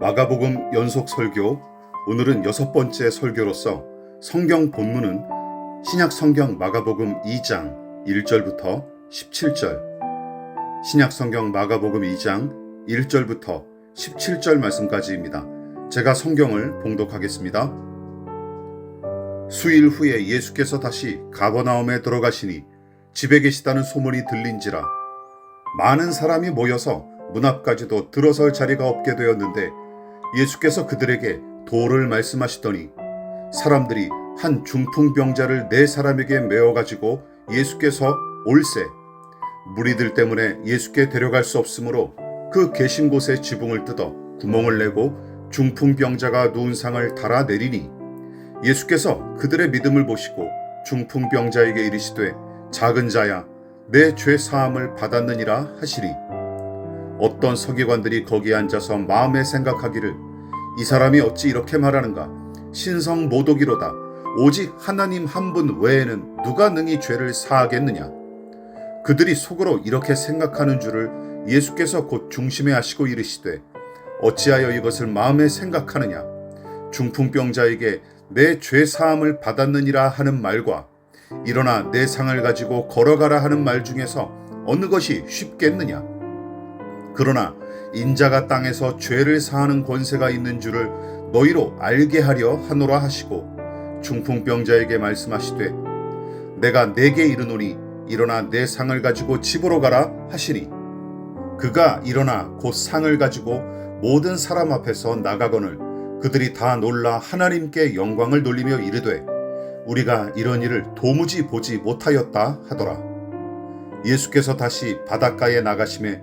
마가복음 연속 설교 오늘은 여섯 번째 설교로서 성경 본문은 신약 성경 마가복음 2장 1절부터 17절 신약 성경 마가복음 2장 1절부터 17절 말씀까지입니다. 제가 성경을 봉독하겠습니다. 수일 후에 예수께서 다시 가버나움에 들어가시니 집에 계시다는 소문이 들린지라 많은 사람이 모여서 문 앞까지도 들어설 자리가 없게 되었는데 예수께서 그들에게 도를 말씀하시더니 사람들이 한 중풍병자를 네 사람에게 메어 가지고 예수께서 올세 무리들 때문에 예수께 데려갈 수 없으므로 그 계신 곳에 지붕을 뜯어 구멍을 내고 중풍병자가 누운 상을 달아 내리니 예수께서 그들의 믿음을 보시고 중풍병자에게 이르시되 작은 자야 내 죄 사함을 받았느니라 하시리. 어떤 서기관들이 거기에 앉아서 마음에 생각하기를 이 사람이 어찌 이렇게 말하는가? 신성 모독이로다. 오직 하나님 한 분 외에는 누가 능히 죄를 사하겠느냐? 그들이 속으로 이렇게 생각하는 줄을 예수께서 곧 중심에 하시고 이르시되 어찌하여 이것을 마음에 생각하느냐? 중풍병자에게 내 죄 사함을 받았느니라 하는 말과 일어나 내 상을 가지고 걸어가라 하는 말 중에서 어느 것이 쉽겠느냐 그러나 인자가 땅에서 죄를 사하는 권세가 있는 줄을 너희로 알게 하려 하노라 하시고 중풍병자에게 말씀하시되 내가 내게 이르노니 일어나 내 상을 가지고 집으로 가라 하시니 그가 일어나 곧 상을 가지고 모든 사람 앞에서 나가거늘 그들이 다 놀라 하나님께 영광을 돌리며 이르되 우리가 이런 일을 도무지 보지 못하였다 하더라. 예수께서 다시 바닷가에 나가심에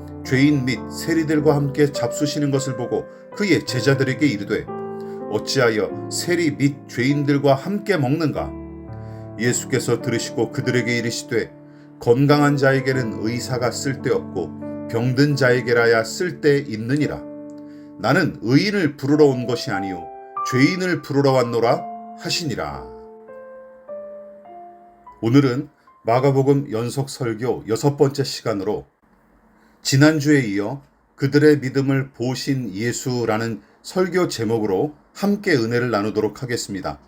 죄인 및 세리들과 함께 잡수시는 것을 보고 그의 제자들에게 이르되 어찌하여 세리 및 죄인들과 함께 먹는가? 예수께서 들으시고 그들에게 이르시되 건강한 자에게는 의사가 쓸데없고 병든 자에게라야 쓸데 있느니라. 나는 의인을 부르러 온 것이 아니요 죄인을 부르러 왔노라 하시니라. 오늘은 마가복음 연속 설교 여섯 번째 시간으로 지난주에 이어 그들의 믿음을 보신 예수라는 설교 제목으로 함께 은혜를 나누도록 하겠습니다.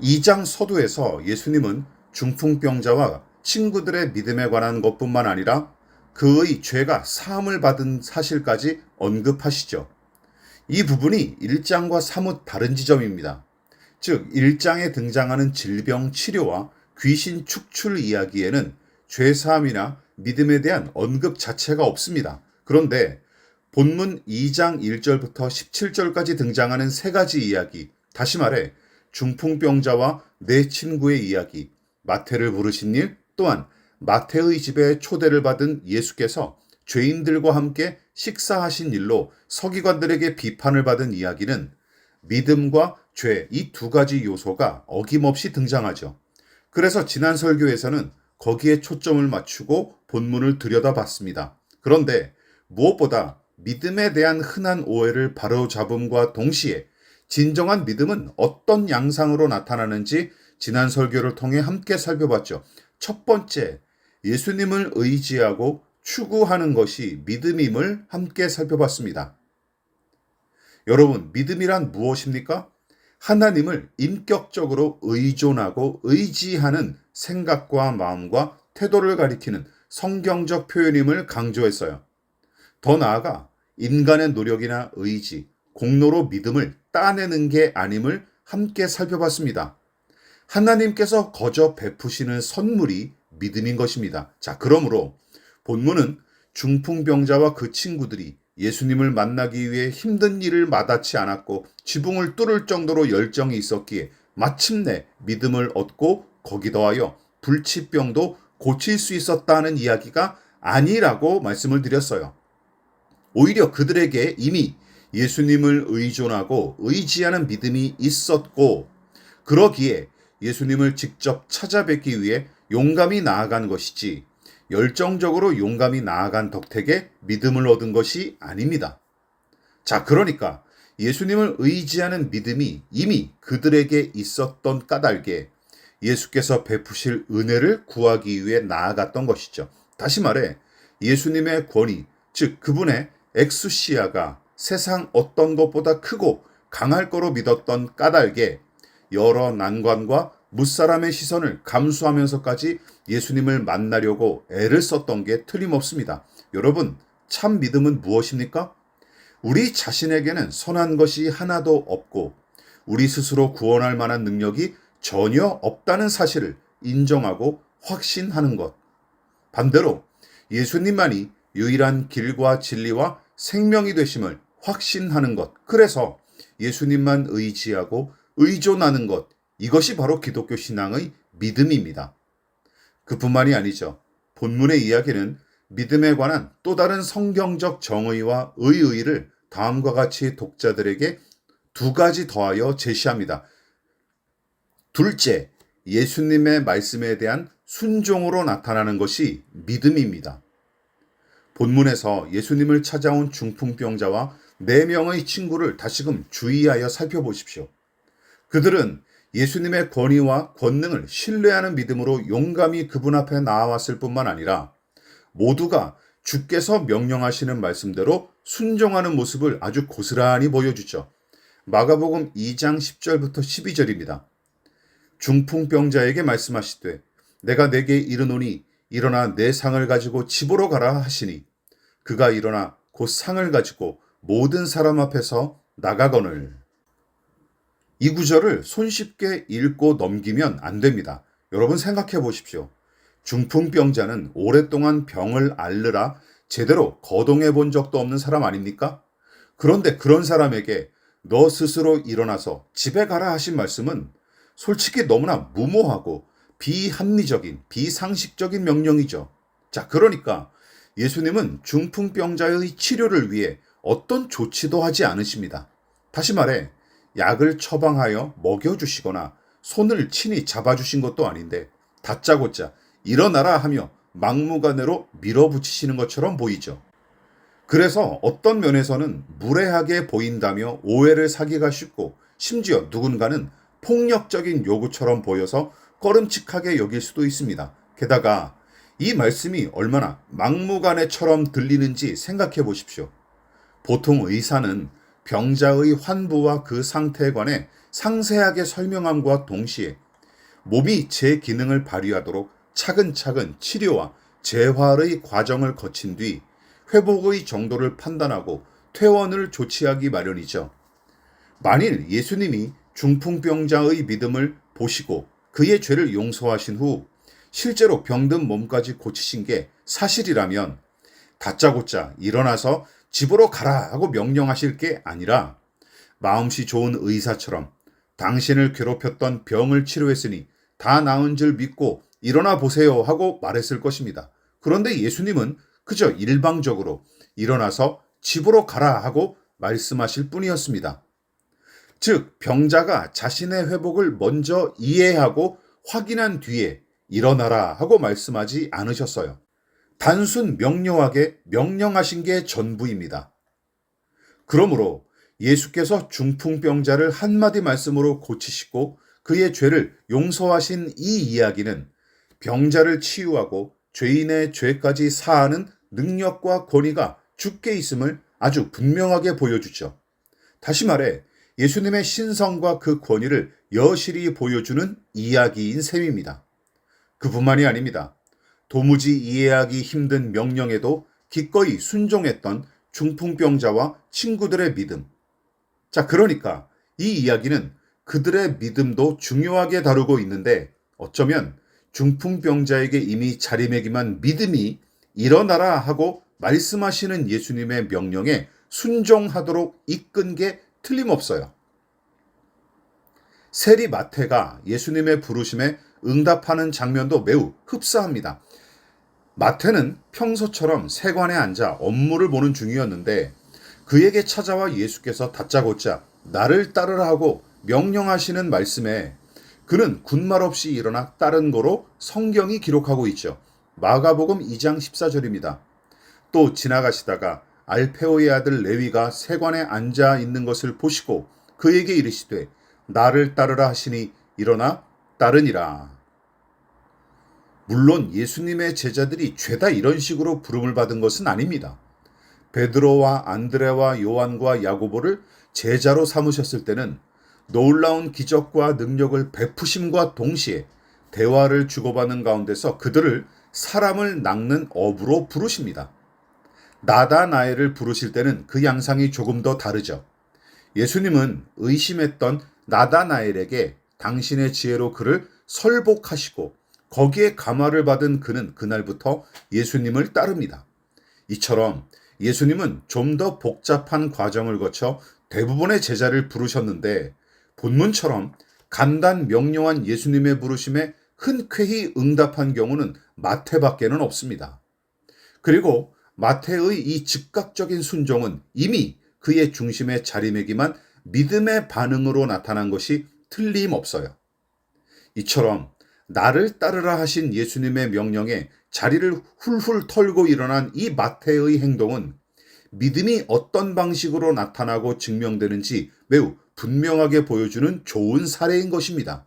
2장 서두에서 예수님은 중풍병자와 친구들의 믿음에 관한 것뿐만 아니라 그의 죄가 사함을 받은 사실까지 언급하시죠. 이 부분이 1장과 사뭇 다른 지점입니다. 즉, 1장에 등장하는 질병 치료와 귀신 축출 이야기에는 죄사함이나 믿음에 대한 언급 자체가 없습니다. 그런데 본문 2장 1절부터 17절까지 등장하는 세 가지 이야기, 다시 말해 중풍병자와 내 친구의 이야기, 마태를 부르신 일, 또한 마태의 집에 초대를 받은 예수께서 죄인들과 함께 식사하신 일로 서기관들에게 비판을 받은 이야기는 믿음과 죄 이 두 가지 요소가 어김없이 등장하죠. 그래서 지난 설교에서는 거기에 초점을 맞추고 본문을 들여다봤습니다. 그런데 무엇보다 믿음에 대한 흔한 오해를 바로잡음과 동시에 진정한 믿음은 어떤 양상으로 나타나는지 지난 설교를 통해 함께 살펴봤죠. 첫 번째, 예수님을 의지하고 추구하는 것이 믿음임을 함께 살펴봤습니다. 여러분, 믿음이란 무엇입니까? 하나님을 인격적으로 의존하고 의지하는 생각과 마음과 태도를 가리키는 성경적 표현임을 강조했어요. 더 나아가 인간의 노력이나 의지, 공로로 믿음을 따내는 게 아님을 함께 살펴봤습니다. 하나님께서 거저 베푸시는 선물이 믿음인 것입니다. 자, 그러므로 본문은 중풍병자와 그 친구들이 예수님을 만나기 위해 힘든 일을 마다치 않았고 지붕을 뚫을 정도로 열정이 있었기에 마침내 믿음을 얻고 거기 더하여 불치병도 고칠 수 있었다는 이야기가 아니라고 말씀을 드렸어요. 오히려 그들에게 이미 예수님을 의존하고 의지하는 믿음이 있었고 그러기에 예수님을 직접 찾아뵙기 위해 용감히 나아간 것이지 열정적으로 용감히 나아간 덕택에 믿음을 얻은 것이 아닙니다. 자, 그러니까 예수님을 의지하는 믿음이 이미 그들에게 있었던 까닭에 예수께서 베푸실 은혜를 구하기 위해 나아갔던 것이죠. 다시 말해 예수님의 권위, 즉 그분의 엑수시아가 세상 어떤 것보다 크고 강할 거로 믿었던 까닭에 여러 난관과 무사람의 시선을 감수하면서까지 예수님을 만나려고 애를 썼던 게 틀림없습니다. 여러분, 참 믿음은 무엇입니까? 우리 자신에게는 선한 것이 하나도 없고 우리 스스로 구원할 만한 능력이 전혀 없다는 사실을 인정하고 확신하는 것. 반대로 예수님만이 유일한 길과 진리와 생명이 되심을 확신하는 것. 그래서 예수님만 의지하고 의존하는 것. 이것이 바로 기독교 신앙의 믿음입니다. 그뿐만이 아니죠. 본문의 이야기는 믿음에 관한 또 다른 성경적 정의와 의의를 다음과 같이 독자들에게 두 가지 더하여 제시합니다. 둘째, 예수님의 말씀에 대한 순종으로 나타나는 것이 믿음입니다. 본문에서 예수님을 찾아온 중풍병자와 네 명의 친구를 다시금 주의하여 살펴보십시오. 그들은 예수님의 권위와 권능을 신뢰하는 믿음으로 용감히 그분 앞에 나아왔을 뿐만 아니라 모두가 주께서 명령하시는 말씀대로 순종하는 모습을 아주 고스란히 보여주죠. 마가복음 2장 10절부터 12절입니다. 중풍병자에게 말씀하시되 내가 내게 이르노니 일어나 내 상을 가지고 집으로 가라 하시니 그가 일어나 곧 상을 가지고 모든 사람 앞에서 나가거늘 이 구절을 손쉽게 읽고 넘기면 안 됩니다. 여러분 생각해 보십시오. 중풍병자는 오랫동안 병을 앓느라 제대로 거동해 본 적도 없는 사람 아닙니까? 그런데 그런 사람에게 너 스스로 일어나서 집에 가라 하신 말씀은 솔직히 너무나 무모하고 비합리적인, 비상식적인 명령이죠. 자, 그러니까 예수님은 중풍병자의 치료를 위해 어떤 조치도 하지 않으십니다. 다시 말해, 약을 처방하여 먹여주시거나 손을 친히 잡아주신 것도 아닌데 다짜고짜 일어나라 하며 막무가내로 밀어붙이시는 것처럼 보이죠. 그래서 어떤 면에서는 무례하게 보인다며 오해를 사기가 쉽고 심지어 누군가는 폭력적인 요구처럼 보여서 꺼름칙하게 여길 수도 있습니다. 게다가 이 말씀이 얼마나 막무가내처럼 들리는지 생각해 보십시오. 보통 의사는 병자의 환부와 그 상태에 관해 상세하게 설명함과 동시에 몸이 제 기능을 발휘하도록 차근차근 치료와 재활의 과정을 거친 뒤 회복의 정도를 판단하고 퇴원을 조치하기 마련이죠. 만일 예수님이 중풍병자의 믿음을 보시고 그의 죄를 용서하신 후 실제로 병든 몸까지 고치신 게 사실이라면 다짜고짜 일어나서 집으로 가라 하고 명령하실 게 아니라 마음씨 좋은 의사처럼 당신을 괴롭혔던 병을 치료했으니 다 나은 줄 믿고 일어나 보세요 하고 말했을 것입니다. 그런데 예수님은 그저 일방적으로 일어나서 집으로 가라 하고 말씀하실 뿐이었습니다. 즉, 병자가 자신의 회복을 먼저 이해하고 확인한 뒤에 일어나라 하고 말씀하지 않으셨어요. 단순 명료하게 명령하신 게 전부입니다. 그러므로 예수께서 중풍병자를 한마디 말씀으로 고치시고 그의 죄를 용서하신 이 이야기는 병자를 치유하고 죄인의 죄까지 사하는 능력과 권위가 주께 있음을 아주 분명하게 보여주죠. 다시 말해 예수님의 신성과 그 권위를 여실히 보여주는 이야기인 셈입니다. 그뿐만이 아닙니다. 도무지 이해하기 힘든 명령에도 기꺼이 순종했던 중풍병자와 친구들의 믿음. 자, 그러니까 이 이야기는 그들의 믿음도 중요하게 다루고 있는데 어쩌면 중풍병자에게 이미 자리매김한 믿음이 일어나라 하고 말씀하시는 예수님의 명령에 순종하도록 이끈 게 틀림없어요. 세리 마태가 예수님의 부르심에 응답하는 장면도 매우 흡사합니다. 마태는 평소처럼 세관에 앉아 업무를 보는 중이었는데 그에게 찾아와 예수께서 다짜고짜 나를 따르라 하고 명령하시는 말씀에 그는 군말 없이 일어나 따른 거로 성경이 기록하고 있죠. 마가복음 2장 14절입니다. 또 지나가시다가 알페오의 아들 레위가 세관에 앉아 있는 것을 보시고 그에게 이르시되 나를 따르라 하시니 일어나 따르니라. 물론 예수님의 제자들이 죄다 이런 식으로 부름을 받은 것은 아닙니다. 베드로와 안드레와 요한과 야고보를 제자로 삼으셨을 때는 놀라운 기적과 능력을 베푸심과 동시에 대화를 주고받는 가운데서 그들을 사람을 낚는 어부로 부르십니다. 나다 나에를 부르실 때는 그 양상이 조금 더 다르죠. 예수님은 의심했던 나다나엘에게 당신의 지혜로 그를 설복하시고 거기에 감화를 받은 그는 그날부터 예수님을 따릅니다. 이처럼 예수님은 좀 더 복잡한 과정을 거쳐 대부분의 제자를 부르셨는데 본문처럼 간단 명료한 예수님의 부르심에 흔쾌히 응답한 경우는 마태밖에는 없습니다. 그리고 마태의 이 즉각적인 순종은 이미 그의 중심에 자리매김한 믿음의 반응으로 나타난 것이 틀림없어요. 이처럼 나를 따르라 하신 예수님의 명령에 자리를 훌훌 털고 일어난 이 마태의 행동은 믿음이 어떤 방식으로 나타나고 증명되는지 매우 분명하게 보여주는 좋은 사례인 것입니다.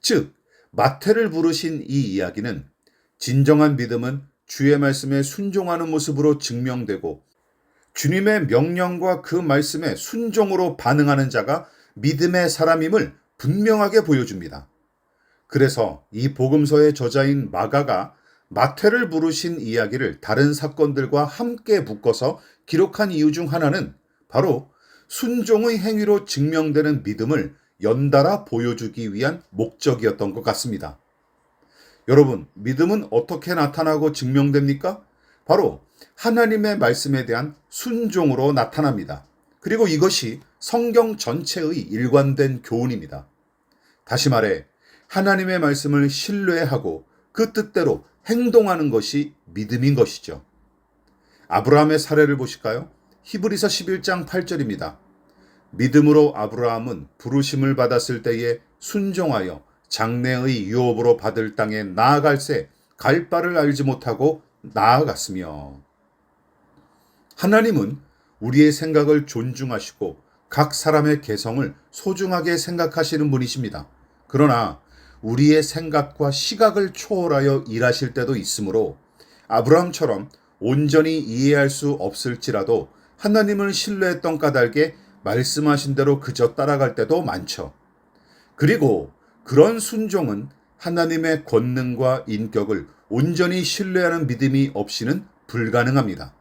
즉, 마태를 부르신 이 이야기는 진정한 믿음은 주의 말씀에 순종하는 모습으로 증명되고 주님의 명령과 그 말씀에 순종으로 반응하는 자가 믿음의 사람임을 분명하게 보여줍니다. 그래서 이 복음서의 저자인 마가가 마태를 부르신 이야기를 다른 사건들과 함께 묶어서 기록한 이유 중 하나는 바로 순종의 행위로 증명되는 믿음을 연달아 보여주기 위한 목적이었던 것 같습니다. 여러분, 믿음은 어떻게 나타나고 증명됩니까? 바로 하나님의 말씀에 대한 순종으로 나타납니다. 그리고 이것이 성경 전체의 일관된 교훈입니다. 다시 말해, 하나님의 말씀을 신뢰하고 그 뜻대로 행동하는 것이 믿음인 것이죠. 아브라함의 사례를 보실까요? 히브리서 11장 8절입니다. 믿음으로 아브라함은 부르심을 받았을 때에 순종하여 장래의 유업으로 받을 땅에 나아갈새 갈 바를 알지 못하고 나아갔으며 하나님은 우리의 생각을 존중하시고 각 사람의 개성을 소중하게 생각하시는 분이십니다. 그러나 우리의 생각과 시각을 초월하여 일하실 때도 있으므로 아브라함처럼 온전히 이해할 수 없을지라도 하나님을 신뢰했던 까닭에 말씀하신 대로 그저 따라갈 때도 많죠. 그리고 그런 순종은 하나님의 권능과 인격을 온전히 신뢰하는 믿음이 없이는 불가능합니다.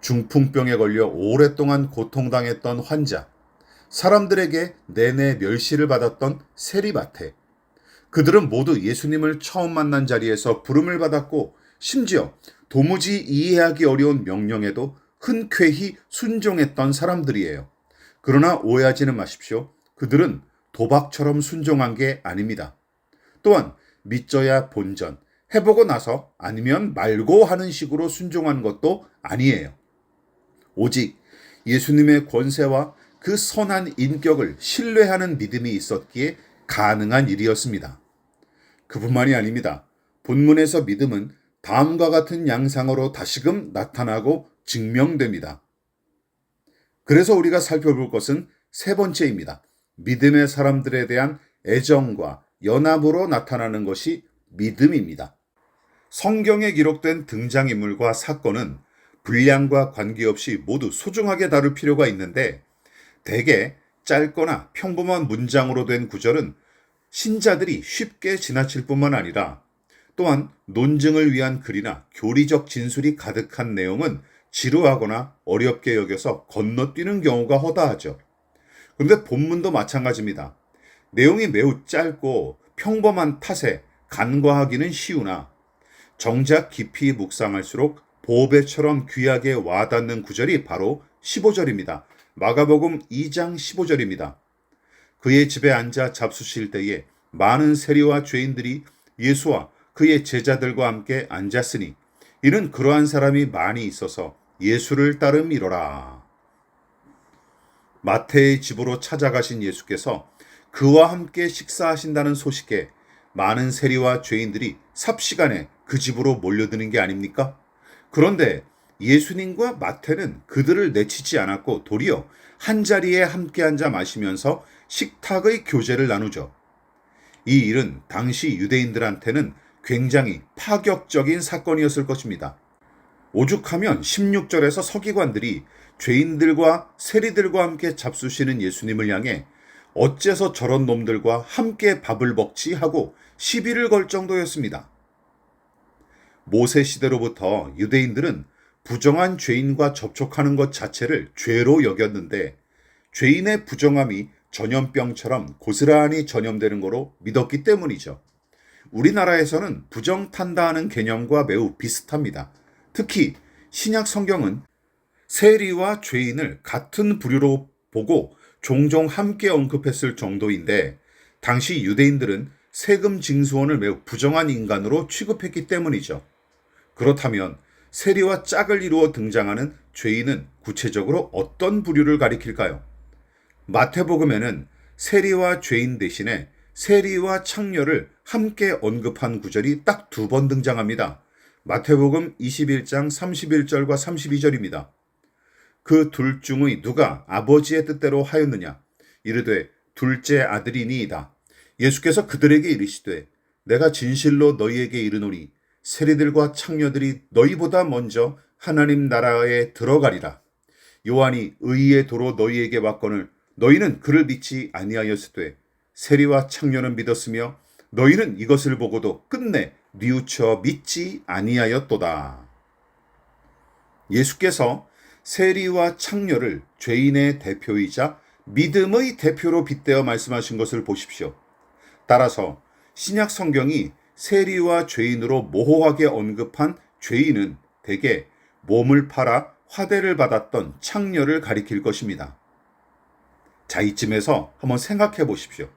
중풍병에 걸려 오랫동안 고통당했던 환자, 사람들에게 내내 멸시를 받았던 세리바테, 그들은 모두 예수님을 처음 만난 자리에서 부름을 받았고 심지어 도무지 이해하기 어려운 명령에도 흔쾌히 순종했던 사람들이에요. 그러나 오해하지는 마십시오. 그들은 도박처럼 순종한 게 아닙니다. 또한 믿져야 본전, 해보고 나서 아니면 말고 하는 식으로 순종한 것도 아니에요. 오직 예수님의 권세와 그 선한 인격을 신뢰하는 믿음이 있었기에 가능한 일이었습니다. 그뿐만이 아닙니다. 본문에서 믿음은 다음과 같은 양상으로 다시금 나타나고 증명됩니다. 그래서 우리가 살펴볼 것은 세 번째입니다. 믿음의 사람들에 대한 애정과 연합으로 나타나는 것이 믿음입니다. 성경에 기록된 등장인물과 사건은 분량과 관계없이 모두 소중하게 다룰 필요가 있는데 대개 짧거나 평범한 문장으로 된 구절은 신자들이 쉽게 지나칠 뿐만 아니라 또한 논증을 위한 글이나 교리적 진술이 가득한 내용은 지루하거나 어렵게 여겨서 건너뛰는 경우가 허다하죠. 그런데 본문도 마찬가지입니다. 내용이 매우 짧고 평범한 탓에 간과하기는 쉬우나 정작 깊이 묵상할수록 보배처럼 귀하게 와닿는 구절이 바로 15절입니다. 마가복음 2장 15절입니다. 그의 집에 앉아 잡수실 때에 많은 세리와 죄인들이 예수와 그의 제자들과 함께 앉았으니 이는 그러한 사람이 많이 있어서 예수를 따름이로라. 마태의 집으로 찾아가신 예수께서 그와 함께 식사하신다는 소식에 많은 세리와 죄인들이 삽시간에 그 집으로 몰려드는 게 아닙니까? 그런데 예수님과 마태는 그들을 내치지 않았고 도리어 한 자리에 함께 앉아 마시면서 식탁의 교제를 나누죠. 이 일은 당시 유대인들한테는 굉장히 파격적인 사건이었을 것입니다. 오죽하면 16절에서 서기관들이 죄인들과 세리들과 함께 잡수시는 예수님을 향해 어째서 저런 놈들과 함께 밥을 먹지 하고 시비를 걸 정도였습니다. 모세 시대로부터 유대인들은 부정한 죄인과 접촉하는 것 자체를 죄로 여겼는데 죄인의 부정함이 전염병처럼 고스란히 전염되는 거로 믿었기 때문이죠. 우리나라에서는 부정 탄다하는 개념과 매우 비슷합니다. 특히 신약 성경은 세리와 죄인을 같은 부류로 보고 종종 함께 언급했을 정도인데 당시 유대인들은 세금 징수원을 매우 부정한 인간으로 취급했기 때문이죠. 그렇다면 세리와 짝을 이루어 등장하는 죄인은 구체적으로 어떤 부류를 가리킬까요? 마태복음에는 세리와 죄인 대신에 세리와 창녀를 함께 언급한 구절이 딱 두 번 등장합니다. 마태복음 21장 31절과 32절입니다. 그 둘 중의 누가 아버지의 뜻대로 하였느냐? 이르되 둘째 아들이니이다. 예수께서 그들에게 이르시되 내가 진실로 너희에게 이르노니 세리들과 창녀들이 너희보다 먼저 하나님 나라에 들어가리라. 요한이 의의 도로 너희에게 왔거늘 너희는 그를 믿지 아니하였으되 세리와 창녀는 믿었으며 너희는 이것을 보고도 끝내 뉘우쳐 믿지 아니하였도다. 예수께서 세리와 창녀를 죄인의 대표이자 믿음의 대표로 빗대어 말씀하신 것을 보십시오. 따라서 신약 성경이 세리와 죄인으로 모호하게 언급한 죄인은 대개 몸을 팔아 화대를 받았던 창녀를 가리킬 것입니다. 자, 이쯤에서 한번 생각해 보십시오.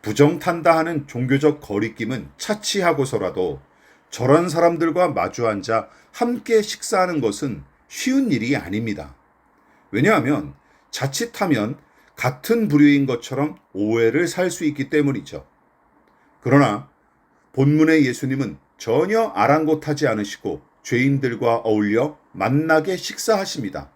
부정탄다 하는 종교적 거리낌은 차치하고서라도 저런 사람들과 마주 앉아 함께 식사하는 것은 쉬운 일이 아닙니다. 왜냐하면 자칫하면 같은 부류인 것처럼 오해를 살 수 있기 때문이죠. 그러나 본문의 예수님은 전혀 아랑곳하지 않으시고 죄인들과 어울려 만나게 식사하십니다.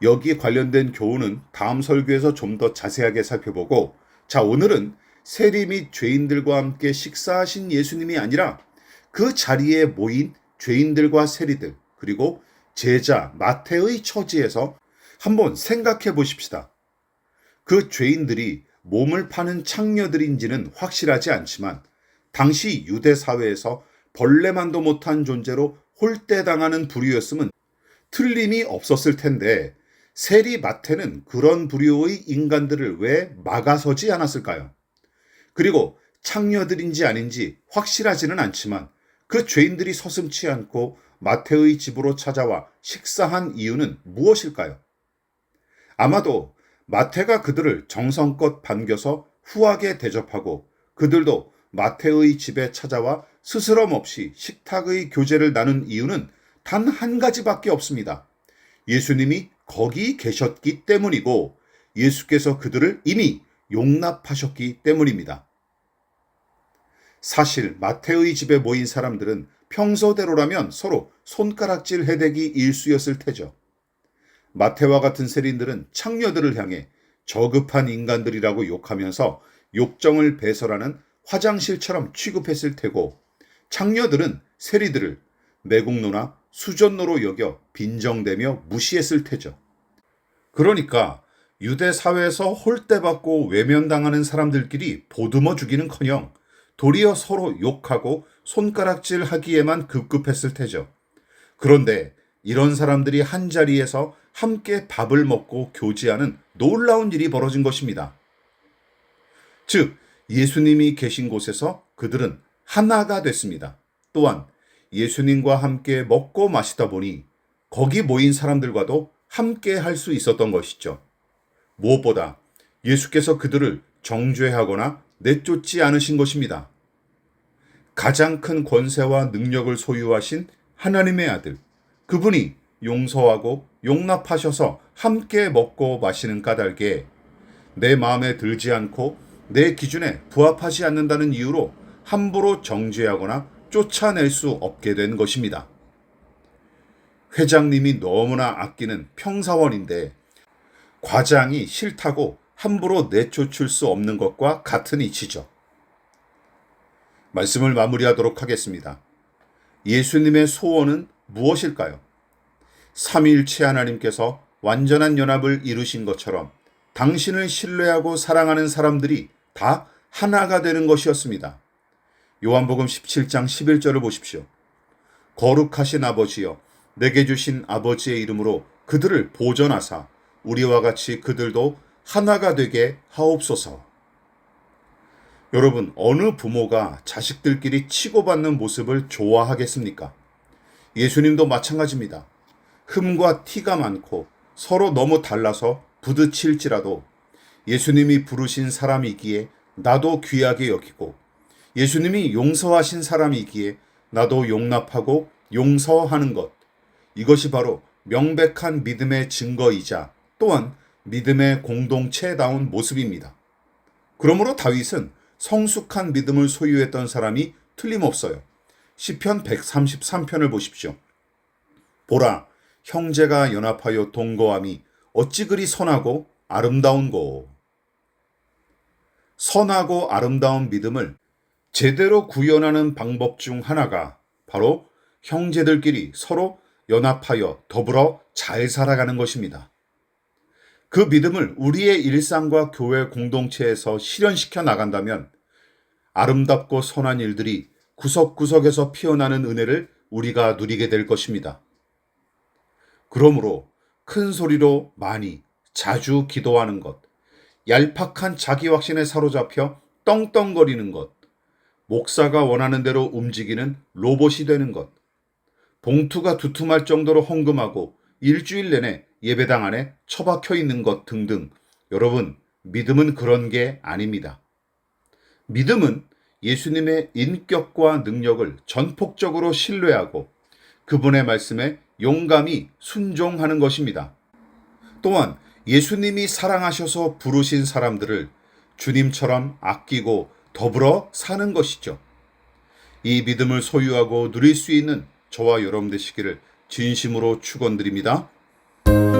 여기에 관련된 교훈은 다음 설교에서 좀 더 자세하게 살펴보고 자 오늘은 세리 및 죄인들과 함께 식사하신 예수님이 아니라 그 자리에 모인 죄인들과 세리들 그리고 제자 마태의 처지에서 한번 생각해 보십시다. 그 죄인들이 몸을 파는 창녀들인지는 확실하지 않지만 당시 유대 사회에서 벌레만도 못한 존재로 홀대당하는 부류였으면 틀림이 없었을 텐데 세리 마태는 그런 부류의 인간들을 왜 막아서지 않았을까요? 그리고 창녀들인지 아닌지 확실하지는 않지만 그 죄인들이 서슴치 않고 마태의 집으로 찾아와 식사한 이유는 무엇일까요? 아마도 마태가 그들을 정성껏 반겨서 후하게 대접하고 그들도 마태의 집에 찾아와 스스럼 없이 식탁의 교제를 나눈 이유는 단 한 가지밖에 없습니다. 예수님이 거기 계셨기 때문이고 예수께서 그들을 이미 용납하셨기 때문입니다. 사실 마태의 집에 모인 사람들은 평소대로라면 서로 손가락질 해대기 일수였을 테죠. 마태와 같은 세린들은 창녀들을 향해 저급한 인간들이라고 욕하면서 욕정을 배설하는 화장실처럼 취급했을 테고 창녀들은 세리들을 매국노나 수전노로 여겨 빈정대며 무시했을 테죠. 그러니까 유대 사회에서 홀대받고 외면당하는 사람들끼리 보듬어 주기는커녕 도리어 서로 욕하고 손가락질 하기에만 급급했을 테죠. 그런데 이런 사람들이 한 자리에서 함께 밥을 먹고 교제하는 놀라운 일이 벌어진 것입니다. 즉, 예수님이 계신 곳에서 그들은 하나가 됐습니다. 또한 예수님과 함께 먹고 마시다 보니 거기 모인 사람들과도 함께 할 수 있었던 것이죠. 무엇보다 예수께서 그들을 정죄하거나 내쫓지 않으신 것입니다. 가장 큰 권세와 능력을 소유하신 하나님의 아들, 그분이 용서하고 용납하셔서 함께 먹고 마시는 까닭에 내 마음에 들지 않고 내 기준에 부합하지 않는다는 이유로 함부로 정죄하거나 쫓아낼 수 없게 된 것입니다. 회장님이 너무나 아끼는 평사원인데 과장이 싫다고 함부로 내쫓을 수 없는 것과 같은 이치죠. 말씀을 마무리하도록 하겠습니다. 예수님의 소원은 무엇일까요? 삼위일체 하나님께서 완전한 연합을 이루신 것처럼 당신을 신뢰하고 사랑하는 사람들이 다 하나가 되는 것이었습니다. 요한복음 17장 11절을 보십시오. 거룩하신 아버지여 내게 주신 아버지의 이름으로 그들을 보존하사 우리와 같이 그들도 하나가 되게 하옵소서. 여러분, 어느 부모가 자식들끼리 치고받는 모습을 좋아하겠습니까? 예수님도 마찬가지입니다. 흠과 티가 많고 서로 너무 달라서 부딪힐지라도 예수님이 부르신 사람이기에 나도 귀하게 여기고 예수님이 용서하신 사람이기에 나도 용납하고 용서하는 것. 이것이 바로 명백한 믿음의 증거이자 또한 믿음의 공동체다운 모습입니다. 그러므로 다윗은 성숙한 믿음을 소유했던 사람이 틀림없어요. 시편 133편을 보십시오. 보라, 형제가 연합하여 동거함이 어찌 그리 선하고 아름다운고. 선하고 아름다운 믿음을 제대로 구현하는 방법 중 하나가 바로 형제들끼리 서로 연합하여 더불어 잘 살아가는 것입니다. 그 믿음을 우리의 일상과 교회 공동체에서 실현시켜 나간다면 아름답고 선한 일들이 구석구석에서 피어나는 은혜를 우리가 누리게 될 것입니다. 그러므로 큰 소리로 많이 자주 기도하는 것, 얄팍한 자기 확신에 사로잡혀 떵떵거리는 것, 목사가 원하는 대로 움직이는 로봇이 되는 것, 봉투가 두툼할 정도로 헌금하고 일주일 내내 예배당 안에 처박혀 있는 것 등등 여러분 믿음은 그런 게 아닙니다. 믿음은 예수님의 인격과 능력을 전폭적으로 신뢰하고 그분의 말씀에 용감히 순종하는 것입니다. 또한 예수님이 사랑하셔서 부르신 사람들을 주님처럼 아끼고 더불어 사는 것이죠. 이 믿음을 소유하고 누릴 수 있는 저와 여러분 되시기를 진심으로 축원드립니다. Thank you.